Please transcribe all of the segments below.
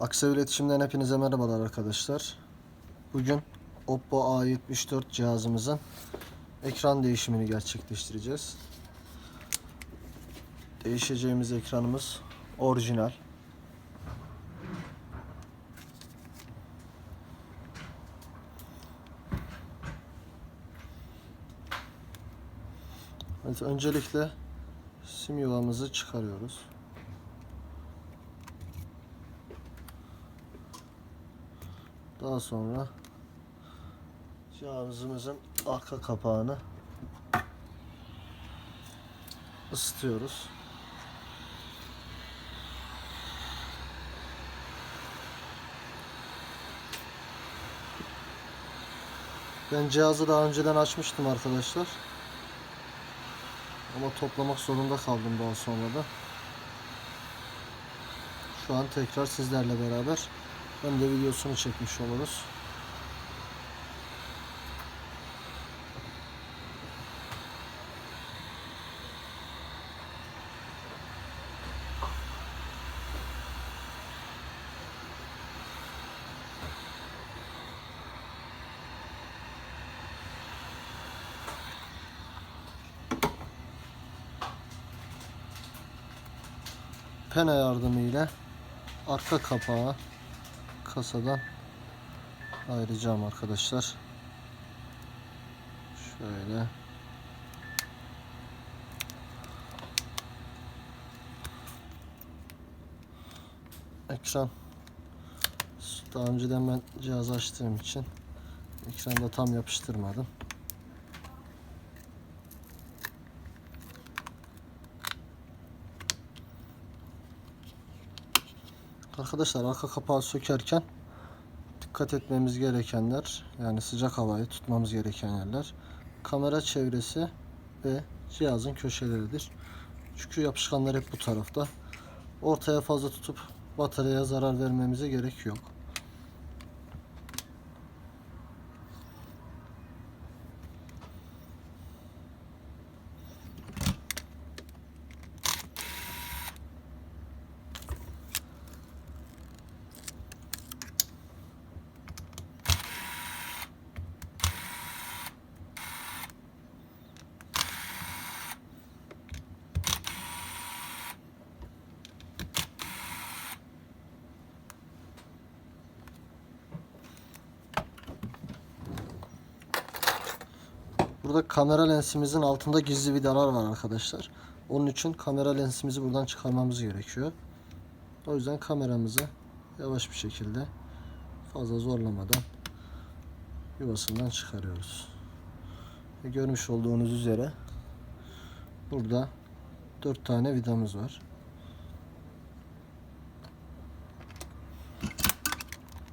Aksev İletişim'den hepinize merhabalar arkadaşlar. Bugün Oppo A74 cihazımızın ekran değişimini gerçekleştireceğiz. Değişeceğimiz ekranımız orijinal. Evet, öncelikle sim yuvamızı çıkarıyoruz. Daha sonra cihazımızın arka kapağını ısıtıyoruz. Ben cihazı daha önceden açmıştım arkadaşlar. Ama toplamak zorunda kaldım daha sonra da. Şu an tekrar sizlerle beraber hem de videosunu çekmiş oluruz. Pene yardımıyla arka kapağı kasadan ayıracağım arkadaşlar. Şöyle. Ekran daha önceden ben cihaz açtığım için ekranda tam yapıştırmadım. Arkadaşlar arka kapağı sökerken dikkat etmemiz gerekenler yani sıcak havayı tutmamız gereken yerler kamera çevresi ve cihazın köşeleridir. Çünkü yapışkanlar hep bu tarafta. Ortaya fazla tutup bataryaya zarar vermemize gerek yok. Kamera lensimizin altında gizli vidalar var arkadaşlar. Onun için kamera lensimizi buradan çıkarmamız gerekiyor. O yüzden kameramızı yavaş bir şekilde fazla zorlamadan yuvasından çıkarıyoruz. Ve görmüş olduğunuz üzere burada 4 tane vidamız var.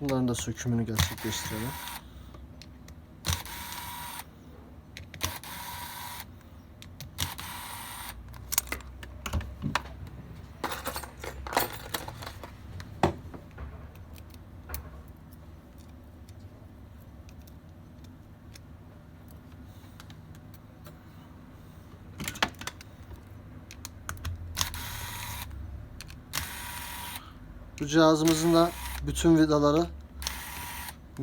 Bunların da sökümünü gerçekleştirelim. Bu cihazımızın da bütün vidaları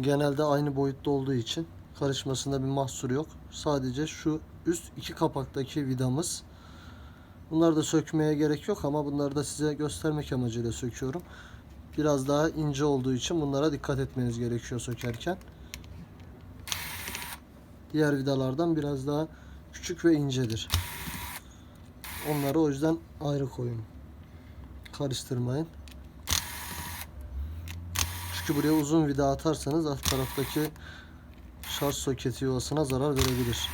genelde aynı boyutta olduğu için karışmasında bir mahsur yok. Sadece şu üst iki kapaktaki vidamız. Bunları da sökmeye gerek yok ama bunları da size göstermek amacıyla söküyorum. Biraz daha ince olduğu için bunlara dikkat etmeniz gerekiyor sökerken. Diğer vidalardan biraz daha küçük ve incedir. Onları o yüzden ayrı koyun. Karıştırmayın. Çünkü buraya uzun vida atarsanız alt taraftaki şarj soketi yuvasına zarar verebilir.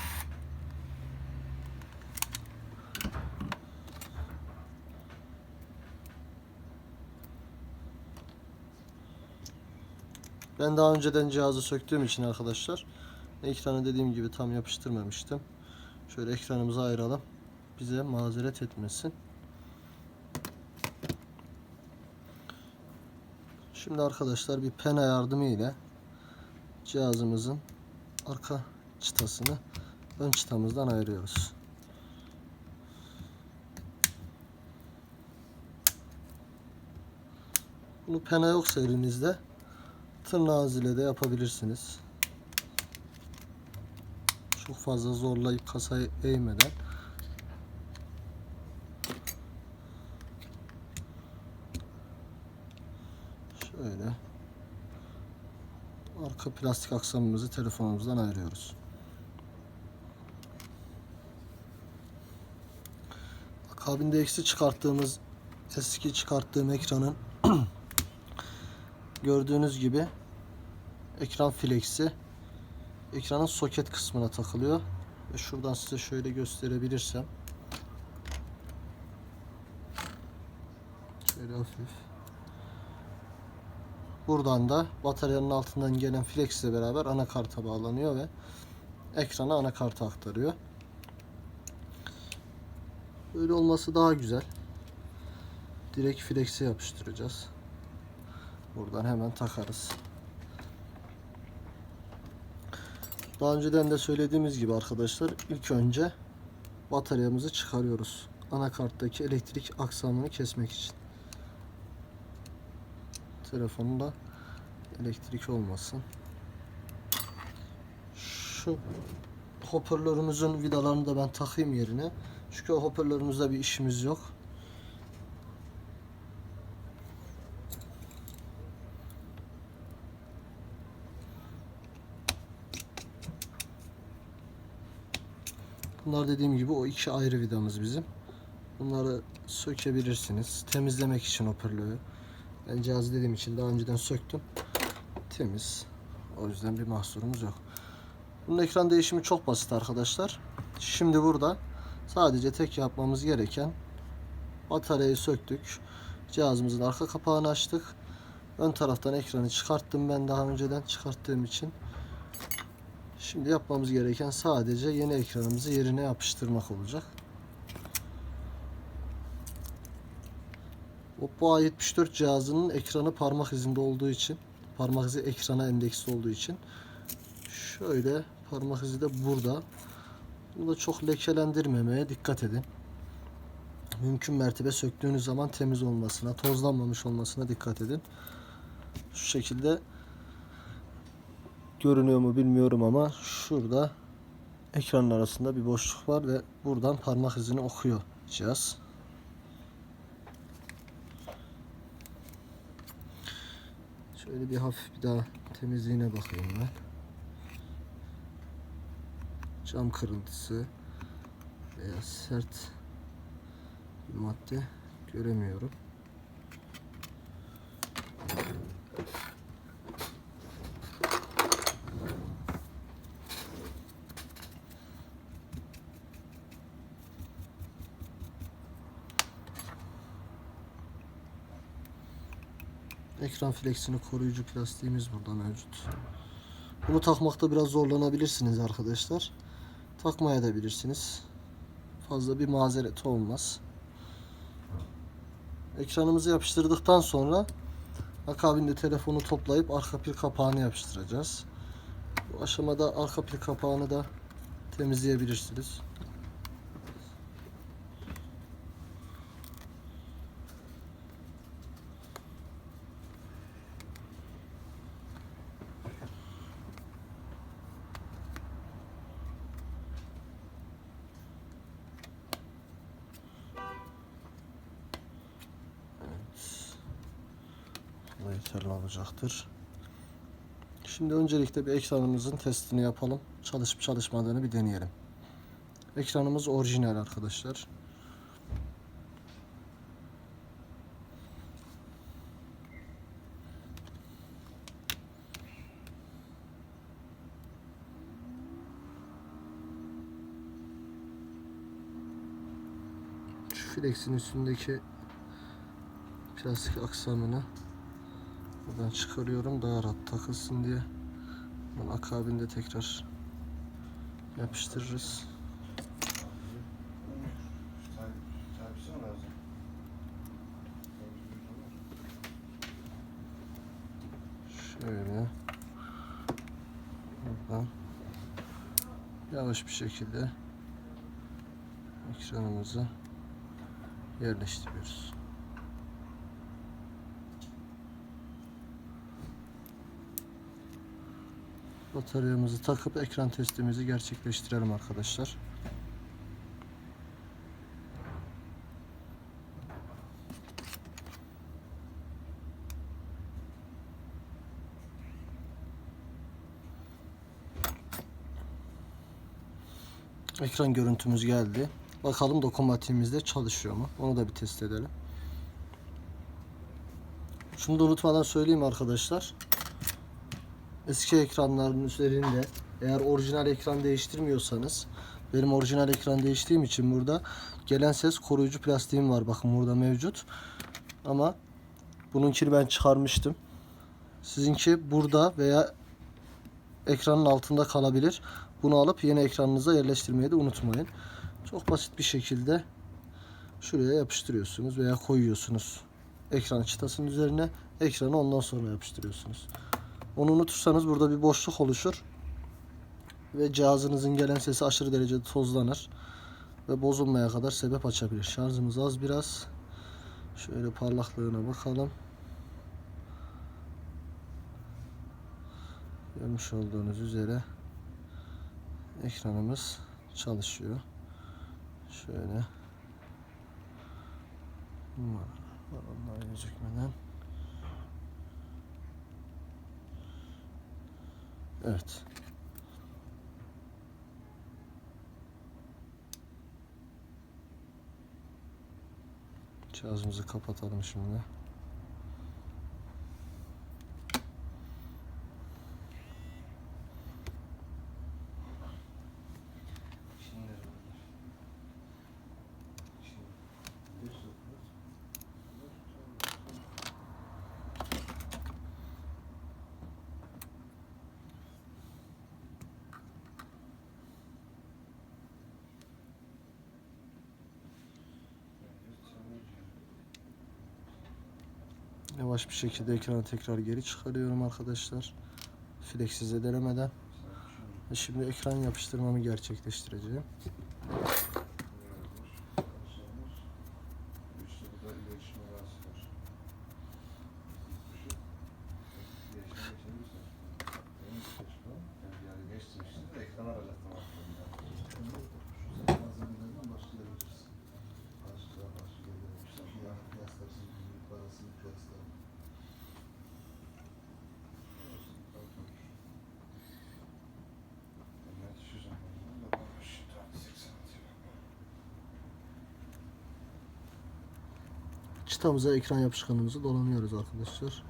Ben daha önceden cihazı söktüğüm için arkadaşlar ekranı dediğim gibi tam yapıştırmamıştım. Şöyle ekranımızı ayıralım. Bize mazeret etmesin. Şimdi arkadaşlar bir pena yardımı ile cihazımızın arka çıtasını ön çıtamızdan ayırıyoruz. Bunu pena yoksa elinizde tırnağınız ile de yapabilirsiniz. Çok fazla zorlayıp kasayı eğmeden. Şöyle arka plastik aksamımızı telefonumuzdan ayırıyoruz. Akabinde eksi çıkarttığımız eski çıkarttığım ekranın gördüğünüz gibi ekran flexi ekranın soket kısmına takılıyor. Ve şuradan size şöyle gösterebilirsem. Şöyle hafif. Buradan da bataryanın altından gelen flex ile beraber anakarta bağlanıyor ve ekrana anakarta aktarıyor. Böyle olması daha güzel. Direkt flex'e yapıştıracağız. Buradan hemen takarız. Daha önceden de söylediğimiz gibi arkadaşlar ilk önce bataryamızı çıkarıyoruz. Anakarttaki elektrik aksamını kesmek için. Telefonda elektrik olmasın. Şu hoparlörümüzün vidalarını da ben takayım yerine. Çünkü o hoparlörümüzde bir işimiz yok. Bunlar dediğim gibi o iki ayrı vidamız bizim. Bunları sökebilirsiniz. Temizlemek için hoparlörü. Ben cihazı dediğim için daha önceden söktüm. Temiz. O yüzden bir mahsurumuz yok. Bunun ekran değişimi çok basit arkadaşlar. Şimdi burada sadece tek yapmamız gereken bataryayı söktük. Cihazımızın arka kapağını açtık. Ön taraftan ekranı çıkarttım ben daha önceden çıkarttığım için. Şimdi yapmamız gereken sadece yeni ekranımızı yerine yapıştırmak olacak. Oppo A74 cihazının ekranı parmak izinde olduğu için, parmak izi ekrana endeksli olduğu için şöyle parmak izi de burada. Bunu da çok lekelendirmemeye dikkat edin. Mümkün mertebe söktüğünüz zaman temiz olmasına, tozlanmamış olmasına dikkat edin. Şu şekilde görünüyor mu bilmiyorum ama şurada ekranın arasında bir boşluk var ve buradan parmak izini okuyor cihaz. Şöyle bir hafif bir daha temizliğine bakayım ben. Cam kırıntısı veya sert bir madde göremiyorum. Ekran flexini koruyucu plastiğimiz burada mevcut. Bunu takmakta biraz zorlanabilirsiniz arkadaşlar. Takmaya da bilirsiniz. Fazla bir mazeret olmaz. Ekranımızı yapıştırdıktan sonra akabinde telefonu toplayıp arka pil kapağını yapıştıracağız. Bu aşamada arka pil kapağını da temizleyebilirsiniz. Yeterli olacaktır. Şimdi öncelikle bir ekranımızın testini yapalım. Çalışıp çalışmadığını bir deneyelim. Ekranımız orijinal arkadaşlar. Şu flexin üstündeki plastik aksamını buradan çıkarıyorum daha rahat takılsın diye. Bunun akabinde tekrar yapıştırırız. Şöyle buradan yavaş bir şekilde ekranımızı yerleştiriyoruz. Bataryamızı takıp ekran testimizi gerçekleştirelim arkadaşlar. Ekran görüntümüz geldi. Bakalım dokunmatiğimizde çalışıyor mu? Onu da bir test edelim. Şunu da unutmadan söyleyeyim arkadaşlar. Eski ekranların üzerinde eğer orijinal ekran değiştirmiyorsanız benim orijinal ekran değiştiğim için burada gelen ses koruyucu plastiğim var. Bakın burada mevcut. Ama bununkini ben çıkarmıştım. Sizinki burada veya ekranın altında kalabilir. Bunu alıp yeni ekranınıza yerleştirmeyi de unutmayın. Çok basit bir şekilde şuraya yapıştırıyorsunuz veya koyuyorsunuz. Ekran çıtasının üzerine ekranı ondan sonra yapıştırıyorsunuz. Onu unutursanız burada bir boşluk oluşur. Ve cihazınızın gelen sesi aşırı derecede tozlanır. Ve bozulmaya kadar sebep açabilir. Şarjımız az biraz. Şöyle parlaklığına bakalım. Görmüş olduğunuz üzere ekranımız çalışıyor. Şöyle. Onlar gözükmeden. Evet. Cihazımızı kapatalım şimdi. Yavaş bir şekilde ekranı tekrar geri çıkarıyorum arkadaşlar. Flex'i zedelemeden. Şimdi ekran yapıştırmamı gerçekleştireceğim. Çıtamıza ekran yapışkanımızı dolanıyoruz arkadaşlar.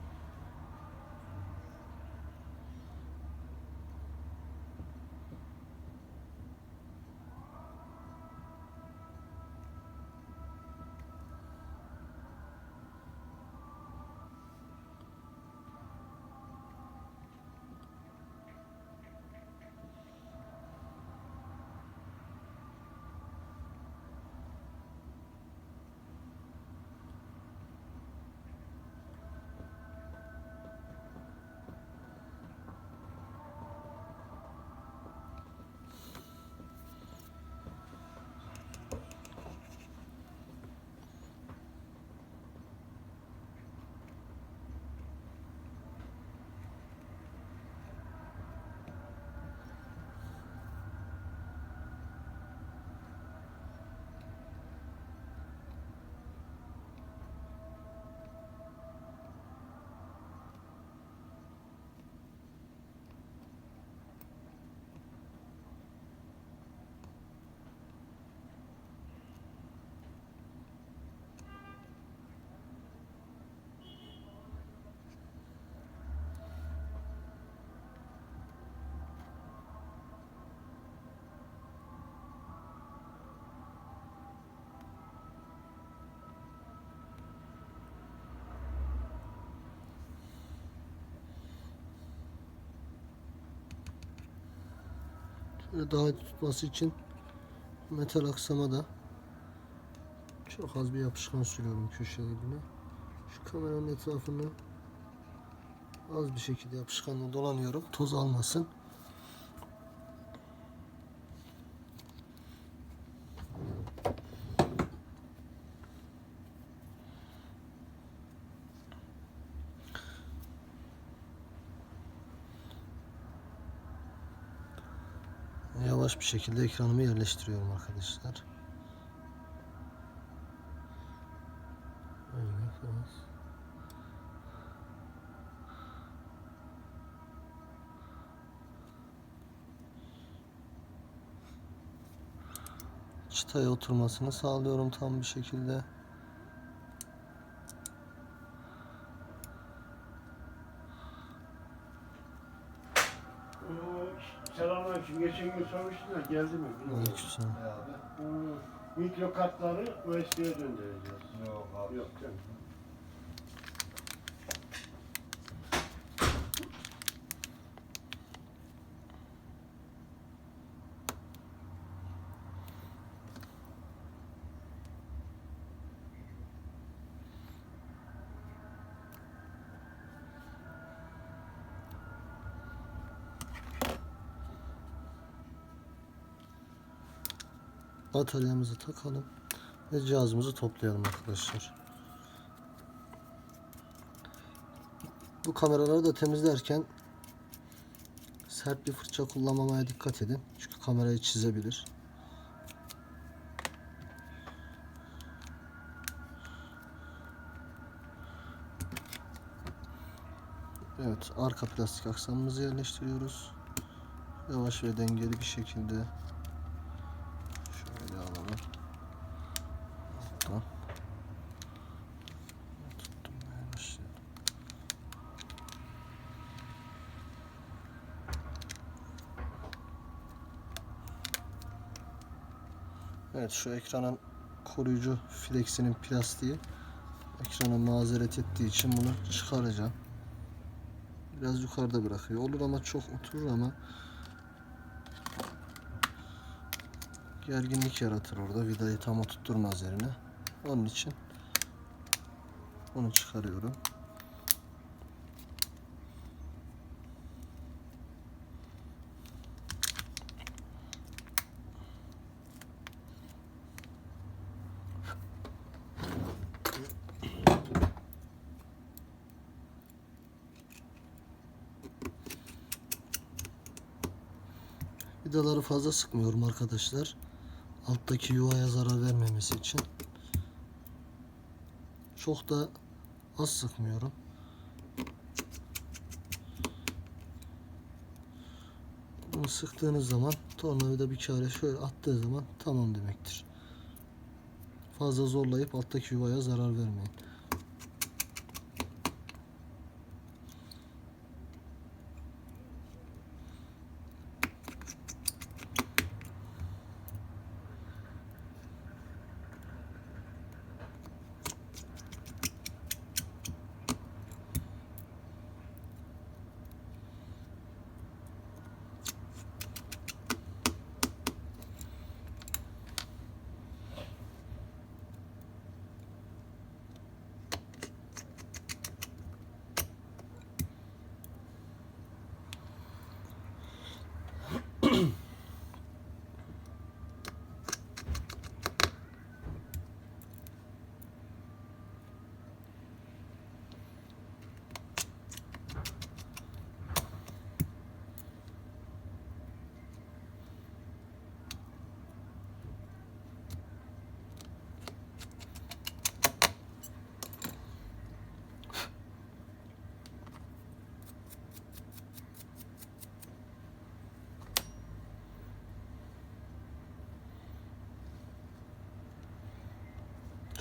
Daha tutması için metal aksama da çok az bir yapışkan sürüyorum köşelerine. Şu kameranın etrafını az bir şekilde yapışkanla dolanıyorum. Toz almasın. Yavaş bir şekilde ekranımı yerleştiriyorum arkadaşlar. Çıtaya oturmasını sağlıyorum tam bir şekilde. Selamünaleyküm. Geçen gün sormuştun da geldi mi? bilmiyorum. Aleykümselam. Hmm, Mikro kartları USB'ye döndüreceğiz. Yok abi. Yok canım. Bataryamızı takalım ve cihazımızı toplayalım arkadaşlar. Bu kameraları da temizlerken sert bir fırça kullanmamaya dikkat edin. Çünkü kamerayı çizebilir. Evet, arka plastik aksamımızı yerleştiriyoruz. Yavaş ve dengeli bir şekilde Evet şu ekranın koruyucu flexinin plastiği ekrana mazeret ettiği için bunu çıkaracağım. Biraz yukarıda bırakıyor. Olur ama çok oturur ama gerginlik yaratır orada. Vidayı tam oturtmaz yerine. Onun için onu çıkarıyorum. Vidaları fazla sıkmıyorum arkadaşlar. Alttaki yuvaya zarar vermemesi için. Çok da az sıkmıyorum. Bunu sıktığınız zaman tornavida bir kere şöyle attığı zaman tamam demektir. Fazla zorlayıp alttaki yuvaya zarar vermeyin.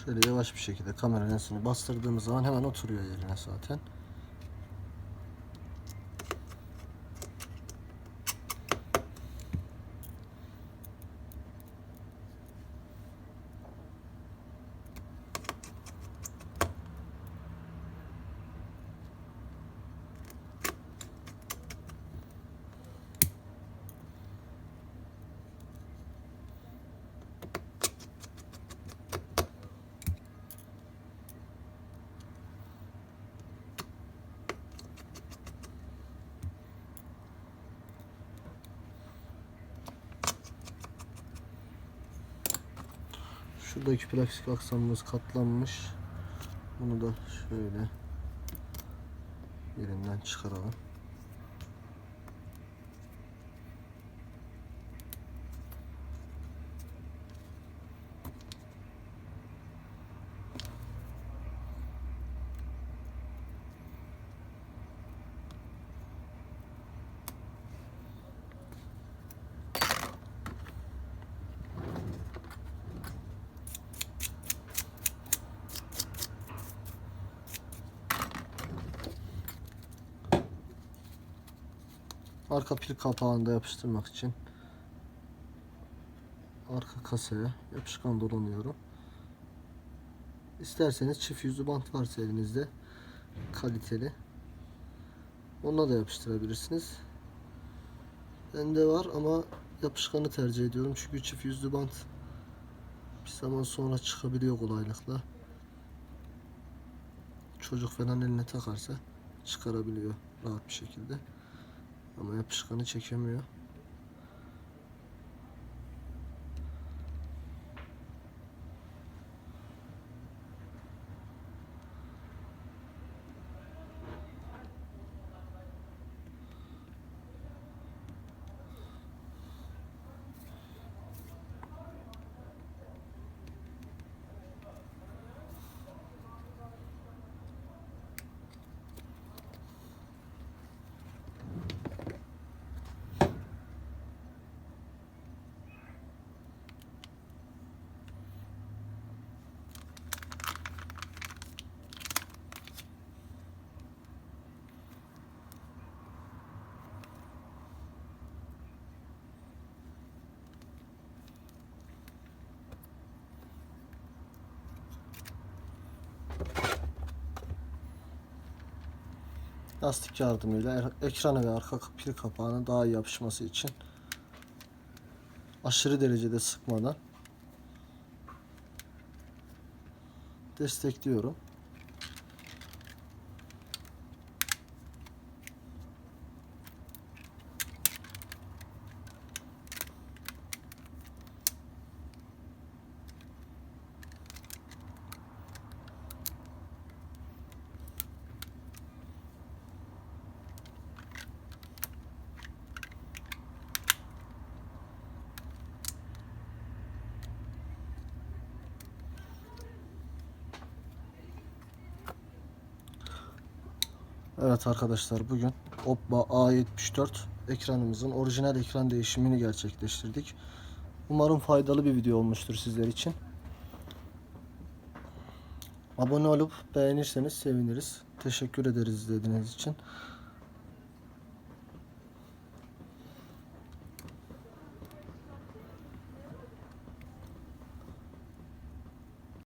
Şöyle yavaş bir şekilde kamera lensini bastırdığımız zaman hemen oturuyor yerine zaten. Şuradaki plastik aksamımız katlanmış. Bunu da şöyle yerinden çıkaralım. Arka pil kapağını da yapıştırmak için arka kasaya yapışkan dolanıyorum. İsterseniz çift yüzlü bant varsa elinizde kaliteli. Onunla da yapıştırabilirsiniz. Bende var ama yapışkanı tercih ediyorum. Çünkü çift yüzlü bant bir zaman sonra çıkabiliyor kolaylıkla. Çocuk falan eline takarsa çıkarabiliyor rahat bir şekilde. Ama yapışkanı çekemiyor. Lastik yardımıyla er- ekrana ve arka pil kapağına daha iyi yapışması için aşırı derecede sıkmadan destekliyorum. Evet arkadaşlar bugün Oppo A74 ekranımızın orijinal ekran değişimini gerçekleştirdik. Umarım faydalı bir video olmuştur sizler için. Abone olup beğenirseniz seviniriz. Teşekkür ederiz izlediğiniz için.